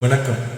வணக்கம்.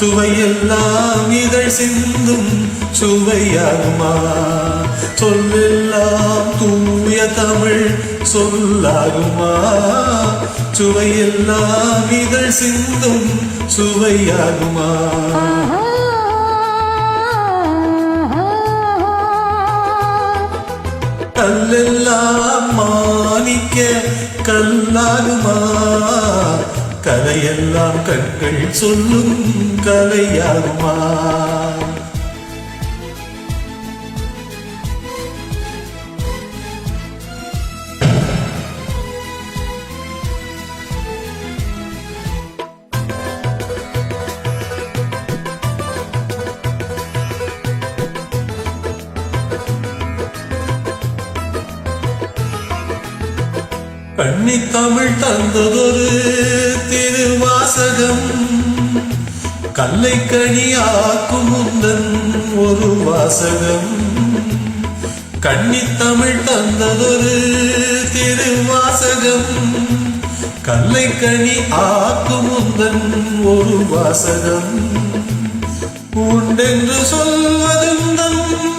சுவையெல்லாம் இதழ் சிந்தும் சுவையாகுமா? சொல்லெல்லாம் தூய தமிழ் சொல்லாகுமா? சுவையெல்லாம் இதழ் சிந்தும் சுவையாகுமா? கல்லெல்லாம் மாணிக்க கல்லாகுமா? கதையெல்லாம் கண்கள் சொல்லும் கலையாகுமா? கண்ணி தமிழ் தந்ததொரு திருவாசகம். கல்லை கனியாக்கும் முந்தன் ஒரு வாசகம். கண்ணி தமிழ் தந்ததொரு திருவாசகம். கல்லை கனி ஆக்கும் முந்தன் ஒரு வாசகம். உண்டென்று சொல்வதும்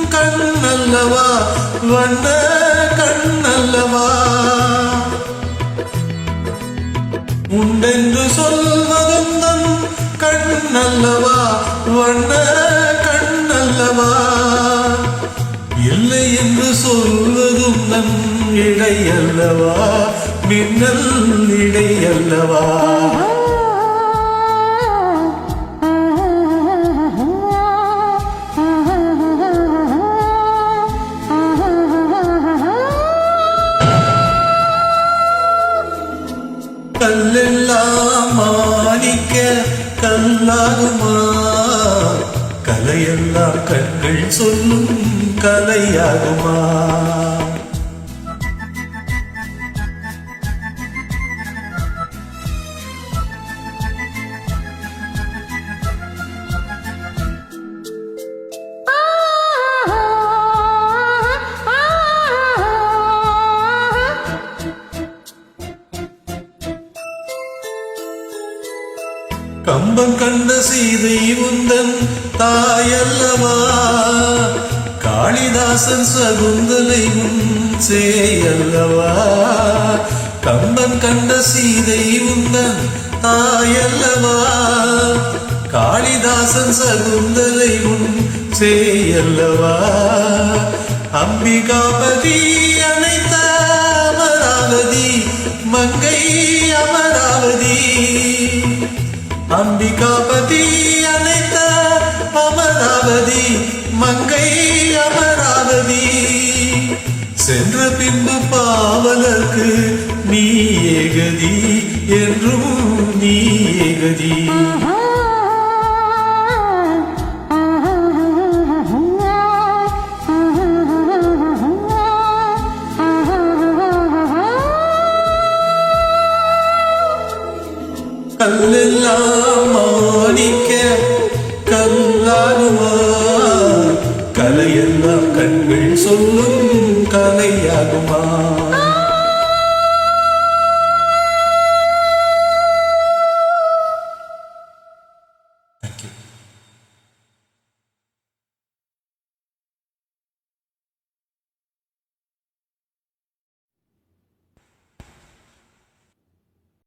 கண் அல்லவா வண்ண கண் அல்லவா உண்டென்று சொல்வதும் தன் கண்ணல்லவா வண்ண கண்ணல்லவா. இல்லை என்று சொல்வதும் நம் இடையல்லவா மின்னல் இடையல்லவா. கல்லெல்லாம் கல்லாகுமா கலையெல்லாம் கண்கள் சொல்லும் கலையாகுமா? கண்ட சீதை உந்தன் தாயல்லவா? காளிதாசன் சகுந்தலை உன் சேயல்லவா? கம்பன் கண்ட சீதை உந்தன் தாயல்லவா? காளிதாசன் சகுந்தலை உன் சேயல்லவா? அம்பிகாபதி அனைத்த அமராவதி மங்கை அமராவதி அம்பிகாபதி அனைத்த அமராவதி மங்கை அமராவதி. சென்ற பின்பு பாவலர்க்கு நீ ஏகதி என்றும் நீ ஏகதி. கல்லெல்லாம் கலையெல்லாம் சொல்லும் கலையாகுமா